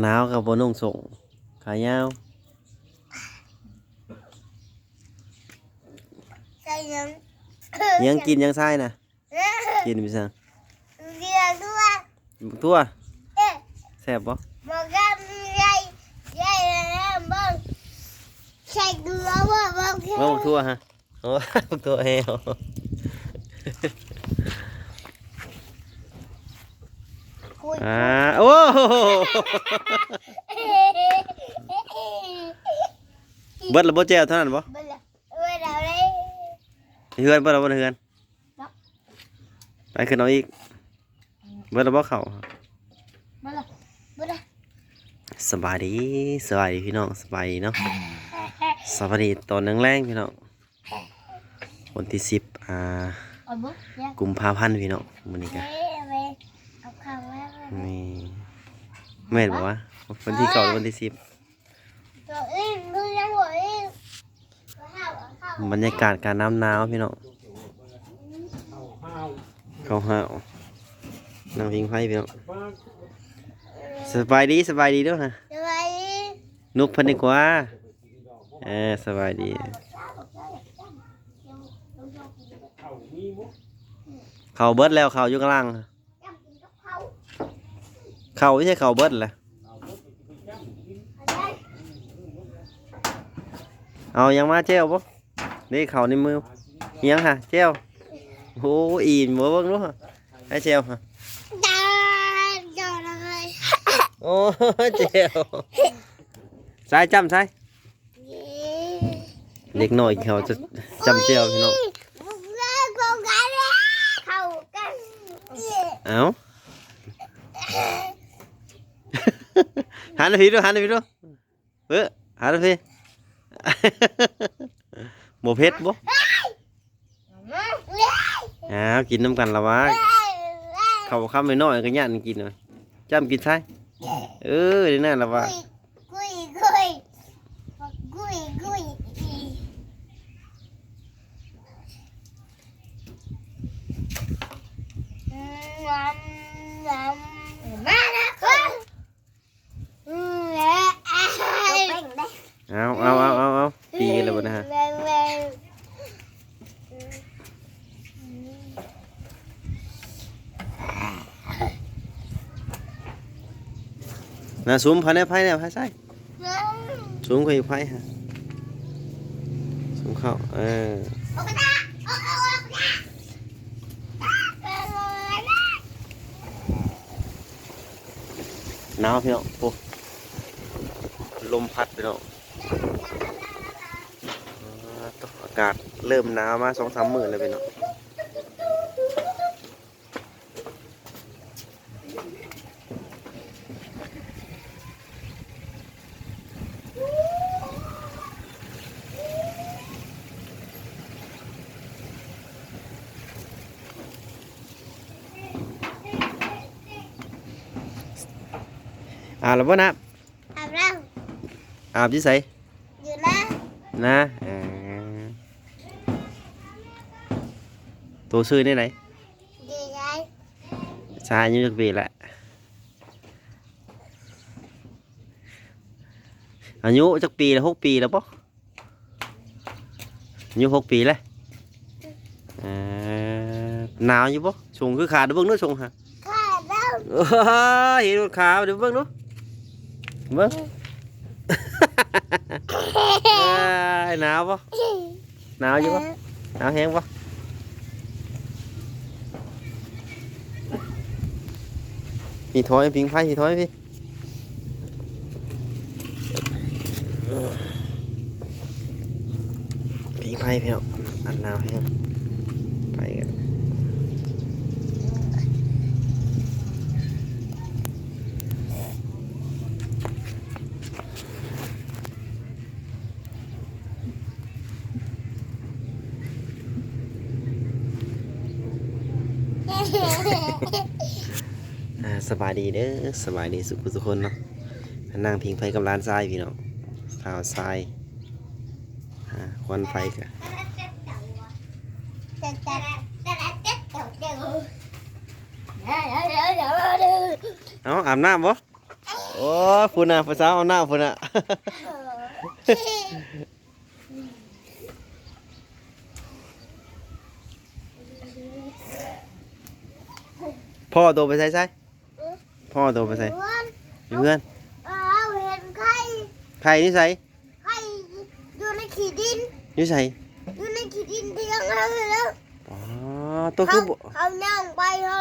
หนาวกับบนุ่งส่งขายาวยังกินยังใช่นะกินไปสั่งบักตัวแซ่บบ่ ใส่เกลือว่าบอกว่าบักทั่วฮะโอ้บักตัวเฮลคุยอ่าโอ้โหเบิดและบ่แจ้วเท่านั้นบ่เวลาเวลาเลยเฮือนบ่ละบ่เฮือนไปขึ้นเอาอีกเบิดและบ่เข้าเวลาเวลาสบายดีสบายดีพี่น้องสบายดีเนาะ สวัสดีตอนแรงๆพี่น้องวันที่สิบอ่าเอาบุ๊กเนี่ยกุมภาพันธ์พี่น้องมื้อนี้ก็เอ้ยเอาไปเอาข้าวไว้นี่แม่นบอกว่าวันที่เก้าหรือวันที่สิบตัวเองดูยังหัวเองเอาข้าวเอาข้าวบรรยากาศการน้ำหนาวพี่น้องเข้าห้าวนั่งพิงไฟพี่น้องสบายดีสบายดีเด้วยฮะสบายดีนุกเพันดีกว่า เออสบายดีเขาเบิดแล้วเขาอยู่ข้างล่างจำกินกับข้าวเขาไม่ใช่เขาเบิดแหละเอาได้เอายังมาเจ้าปะนี่เขาในมือยังฮะเจ้าโอ้อิ่มบ่เบิ่งดูฮะให้เจ้าฮะจ้าจ้าเลยโอ้เจ้าใส่จำใส่ เล็กน้อยเขาจะจำเจ้าพี่น้องเลิกเข้ากันแล้วเข้ากันเอาหันไปพี่ดูหันไปพี่ดูเออหันไปพี่บ่เผ็ดบ่อ้าวกินน้ำกันละวะเขาคำน้อยก็ย่านกินเลยจำกินใช่เออเดี๋ยวนั่นละวะ กุยกุยกุยกุยงา มงามมาแล้วคุณอืมแล้วอ้ายเอาเอาเอาเอาเอาตีกันเลยบ่นะฮะแรงแรงน่ะสูมภายในไผ่เนี่ยไผ่ใส่แรงสูงกว่าอีกไผ่ฮะสูงเข้าเออโอ้กระดาโอ้โอ้กระดาเออ หนาวพี่น้องโอ้ลมพัดพี่น้องอากาศเริ่มหนาวมาสองสามมื้อแล้วพี่น้อง อาบแล้วบ่นะอาบแล้วอาบที่ไสอยู่แล้วนะเออตัวซื้อได้ไหนดีใจชายอายุจักปีแหละอายุจักปีแล้วหกปีแล้วปะอายุหกปีแล้วเอ่อหนาวอยู่ปะชงคือขาดเดี๋ยวเบิ่งนู้ชงฮะขาดแล้วโอ้ยเห็นขาวเดี๋ยวเบิ่งนู้ เบิ่งเอ้ยหนาวปะหนาวอยู่ปะหนาวแห้งปะพี่ถ อ่าสบายดีเด้อสบายดีสุขทุกคนเนาะนั่งพิงไฟกับร้านทรายพี่น้องข่าวทรายอ่าควันไฟกะแต่แต่แต่แต่แต่เดี๋ยวเดี๋ยวเดี๋ยวเดี๋ยวเดี๋ยวเดี๋ยวเอาอาบน้ำบ่โอ้พุ่นน่ะภาษาเอาน้ำพุ่นน่ะ พ่อโตไปใส่ใส่พ่อโตไปใส่อยู่เพื่อนเอาเห็นใครใครนี่ใส่ใครอยู่ในขีดินอยู่ใส่อยู่ในขีดินเพียงแล้วแล้วอ๋อตัวคือบ่เขานั่งไปเขา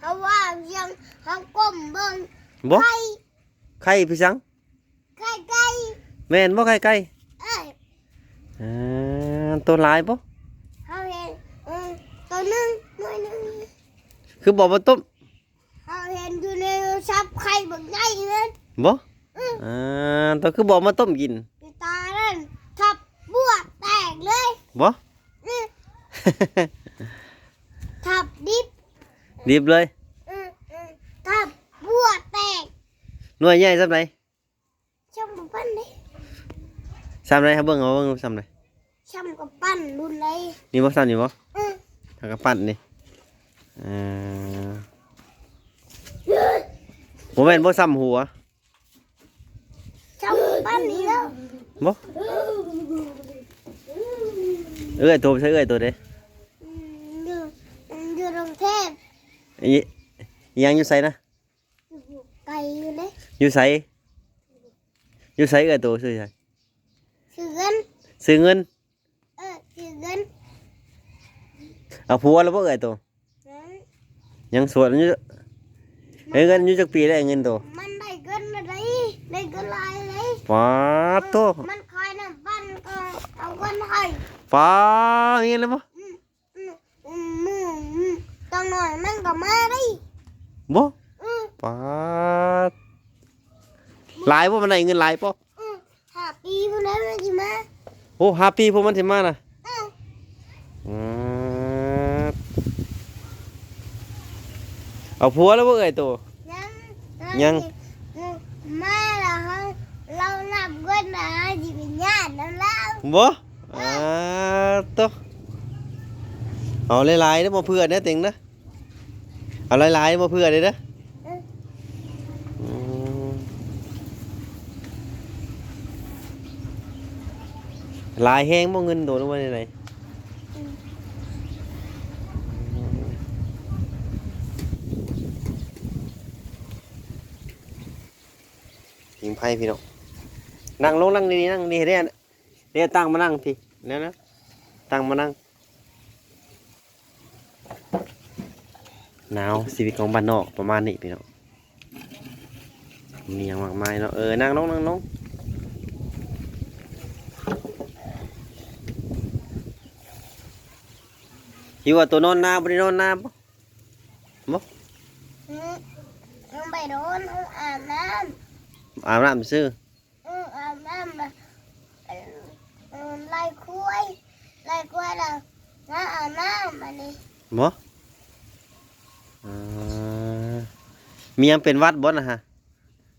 เขาว่ายังเขาก้มเบิ่งบ่ใครใครพี่สังใครใครแม่นบ่ใครใครเอ้ยอ่าตัวหลายบ่เขาเห็นเออตัวหนึ่งหน่วยหนึ่งคือบ่มาต้ม เขาเห็นอยู่ในซับไข่บักใหญ่เลยบ่อืออ่าตัวคือบ่มาต้มกินปีตานั่นทับบวกแตกเลยบ่อื้อทับดิบดิบเลยอื้ออื้อทับบวกแตกหน่วยใหญ่ซำไหนช่ำกับปั้นเลยซำไหนครับเบิ่งเอาเบิ่งซำไหนช่ำกับปั้นรุนเลยนี่บ่ซำนี่บ่อื้อทางกระปั้นนี่อ่า บ่แม่นบ่ซ้ำหัวช่ำกับปั้นนี่แล้วบ่เอ้ยตัวใช่เอ้ยตัวเด้อืมอยู่อยู่กรุงเทพอีอีหยังอยู่ไสนะอยู่ไกลอยู่เลยอยู่ไสอยู่ไสเอ้ยตัวซื้อไสซื้อเงินซื้อเงินเออซื้อเงินเอาผัวแล้วบ่เอ้ยตัวนั้นยังโสวดอยู่ เอ้ยเงินอยู่จักปีแล้วเงินตัวมันได้เงินอะไรได้เงินหลายเลยป๊าดโตมันคอยน้ำปั้นก็เอาเงินให้ป๊าดมีเงินแล้วบ่อืมอืมอืมอืมอืมตอนหน่อยมันก็มาดิบ่อืมป๊าดหลายบ่มันได้เงินหลายบ่อืมห้าปีพวกนั้นมันจะมาโอ้ห้าปีพวกมันสิมาน่ะอืมอืม เอาผัวแล้วบ่เอ่ยตัว ยังยังอืมมาแล้วเราเรานับเงินนะจิตวิญญาณนั่นแล้วบ่อ่าตัวเอาหลายๆเด้อบ่เพื่อเด้อเต็งนะเอาหลายๆบ่เพื่อเด้อเด้ออืมอืมหลายแฮงบ่เงินโดนลงมาได้ไหน งไพ่พี่น้องนั่งลงนั่งนี่นั่งนี่เรียนเรียนตั้งมานั่งพี่เนี่ยนะตั้งมานั่งหนาวชีวิตของบ้านนอกประมาณนี้พี่น้องมีอย่างมากมายเนาะเออนั่งลงนั่งลงคิดว่าตัวนอนนาบริโนอนนาปะอืมต้องไปโดนต้องอาบน้ำ อาบน้ำซื้อำอืมอาบน้ำมาเอ่อเอ่อไล่คุยไล่คุยแล้วมาอาบน้ำอันนี้บ่อ่ามียังเป็นวัดบ่นะฮะ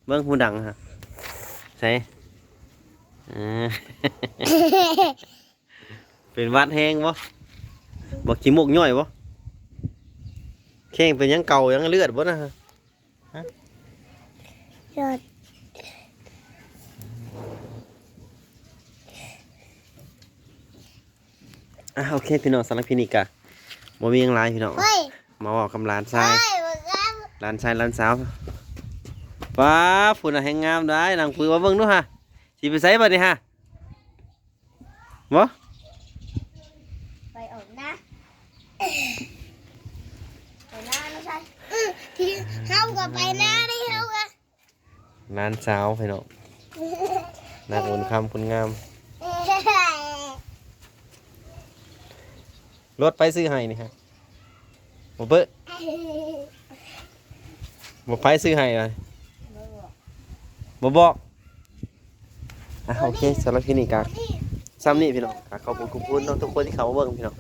เบิ้งหูดังฮะใช่อ่าเป็นวัดแห้งบ่บ่ขี้มูกย่อยบ่แข้งเป็นหยังเก่าหยังเลือดบ่นะฮะยอด อะโอเคพี่น้องสำหรับพี่นิกะบ่มีหยังหลายพี่น้องเฮ้ยมาเว้ากับหลานชาเฮ้ยยบักครับหลานชายหลานสาวว้าฝุ่นน่ะแห้งงามได้นางคุยว่าเบิ่งดูฮะสิไปไสบัดนี้ฮะบ่ไปออกนะไปหน้าไม่ใช่อืมที่เขาก็ไปหน้าดิเขาก็หลานสาวพี่น้องนางอุ่นคำคุณงาม รถไปซื้อให้นี่ฮะบ่เปิ้บ่ไปซื้อให้เลยบ่บอกอะโอเคสำหรับพี่นิกะซ้ำนี่พี่น้องขอบคุณขอบคุณน้องทุกคนที่เข้ามาเบิ่งพี่น้อง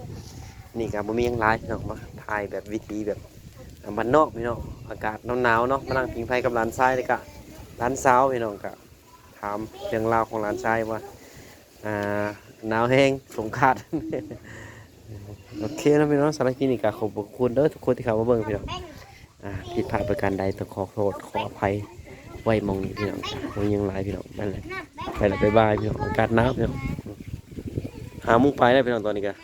นี่ก็บ่มียังหลายพี่น้องมาถ่ายแบบวิถีแบบบ้านนอกพี่น้องอากาศหนาวๆเนาะมานั่งพิงไฟกับหลานชายเลยก็หลานสาวพี่น้องก็ถามเรื่องราวของหลานชายว่าอ่าหนาวแห้งสงคราด โอเคนะพี่น้องสำหรับคลินิกก็ขอบคุณเด้อทุกคนที่เข้ามาเบิ่งพี่น้องอ่าผิดพลาดประการใดต้องขอโทษขออภัยไว้มองพี่น้องมันยังหลายพี่น้องนั่นแหละไปละบายบายพี่น้องอากาศหนาวพี่น้องหามุ้งไปได้พี่น้องตอนนี้กัน